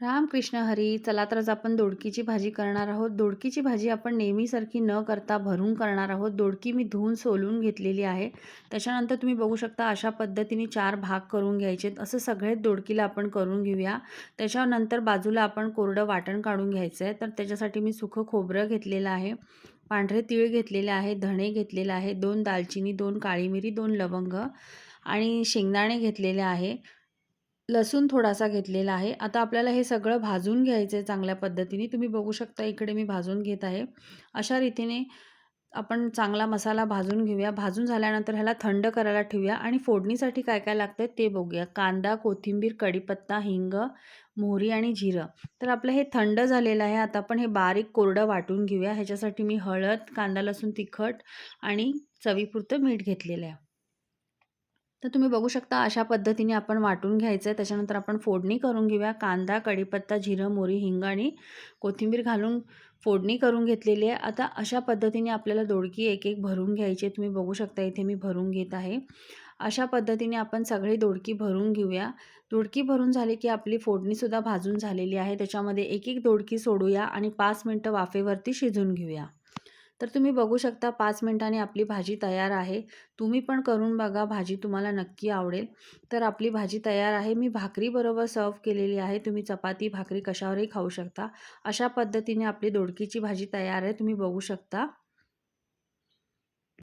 रामकृष्ण हरी चला तर आपण दोडकीची भाजी करणार आहोत. दोडकीची भाजी आपण नेहमीसारखी न करता भरून करणार आहोत. दोडकी मी धुवून सोलून घेतलेली आहे. त्याच्यानंतर तुम्ही बघू शकता अशा पद्धतीने चार भाग करून घ्यायचे असं सगळेच दोडकीला आपण करून घेऊया. त्याच्यानंतर बाजूला आपण कोरडं वाटण काढून घ्यायचं आहे. तर त्याच्यासाठी मी सुखं खोबरं घेतलेलं आहे. पांढरे तीळ घेतलेले आहे. धणे घेतलेले आहे. दोन दालचिनी दोन काळी मिरी दोन लवंग आणि शेंगदाणे घेतलेले आहे. लसूण थोडासा घेतलेला आहे. आता आपल्याला हे सगळं भाजून घ्यायचं आहे चांगल्या पद्धतीने. तुम्ही बघू शकता इकडे मी भाजून घेत आहे. अशा रीतीने आपण चांगला मसाला भाजून घेऊया. भाजून झाल्यानंतर ह्याला थंड करायला ठेवूया आणि फोडणीसाठी काय काय लागतं ते बघूया. कांदा कोथिंबीर कढीपत्ता हिंग मोहरी आणि जिरं. तर आपलं हे थंड झालेलं आहे. आता आपण हे बारीक कोरडं वाटून घेऊया. ह्याच्यासाठी मी हळद कांदा लसूण तिखट आणि चवीपुरतं मीठ घेतलेलं आहे. तर तुम्ही बघू शकता अशा पद्धतीने आपण वाटून घ्यायचं आहे त्याच्यानंतर आपण फोडणी करून घेऊया. कांदा कढीपत्ता जिरं मोरी हिंग आणि कोथिंबीर घालून फोडणी करून घेतलेली आहे. आता अशा पद्धतीने आपल्याला दोडकी एक एक भरून घ्यायची आहे. तुम्ही बघू शकता इथे मी भरून घेत आहे. अशा पद्धतीने आपण सगळी दोडकी भरून घेऊया. दोडकी भरून झाली की आपली फोडणीसुद्धा भाजून झालेली आहे. त्याच्यामध्ये एक एक दोडकी सोडूया आणि पाच मिनटं वाफेवरती शिजून घेऊया. तर तुम्ही बघू शकता पाच मिनटांनी आपली भाजी तयार आहे. तुम्ही पण करून बघा भाजी तुम्हाला नक्की आवडेल. तर आपली भाजी तयार आहे. मी भाकरीबरोबर सर्व केलेली आहे. तुम्ही चपाती भाकरी कशावरही खाऊ शकता. अशा पद्धतीने आपली दोडकीची भाजी तयार आहे. तुम्ही बघू शकता.